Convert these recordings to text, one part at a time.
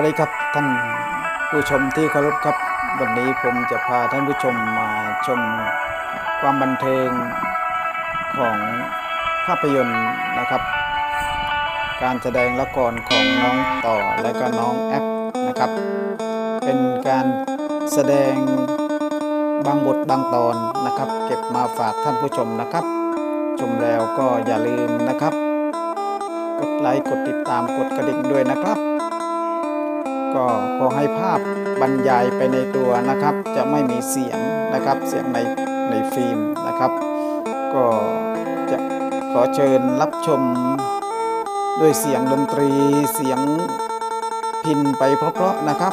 วัสดีครับท่านผู้ชมที่เคารพครับ วันนี้ผมจะพาท่านผู้ชมมาชมความบันเทิงของภาพยนตร์นะครับ การแสดงละครของน้องต่อและก็น้องแอปนะครับ เป็นการแสดงบางบทบางตอนนะครับ เก็บมาฝากท่านผู้ชมนะครับ ชมแล้วก็อย่าลืมนะครับ กดไลค์กดติดตามกดกระดิ่งด้วยนะครับ ก็ขอให้ภาพบรรยายไปในตัวนะครับ จะไม่มีเสียงนะครับเสียงในในฟิล์มนะครับ ก็จะขอเชิญรับชมด้วยเสียงดนตรีเสียงพินไปเพราะๆนะครับ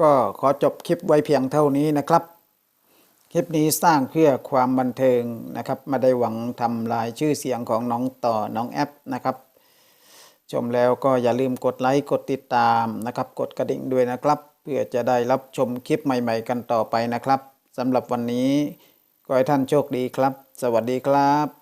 ก็ขอจบคลิปไว้เพียงเท่านี้นะครับ คลิปนี้สร้างเพื่อความบันเทิงนะครับไม่ได้หวังทำลายชื่อเสียงของน้องต่อน้องแอปนะครับ ชมแล้วก็อย่าลืมกดไลค์กดติดตามนะครับ กดกระดิ่งด้วยนะครับ เพื่อจะได้รับชมคลิปใหม่ ๆ กันต่อไปนะครับสำหรับวันนี้ก็ให้ท่านโชคดีครับ สวัสดีครับ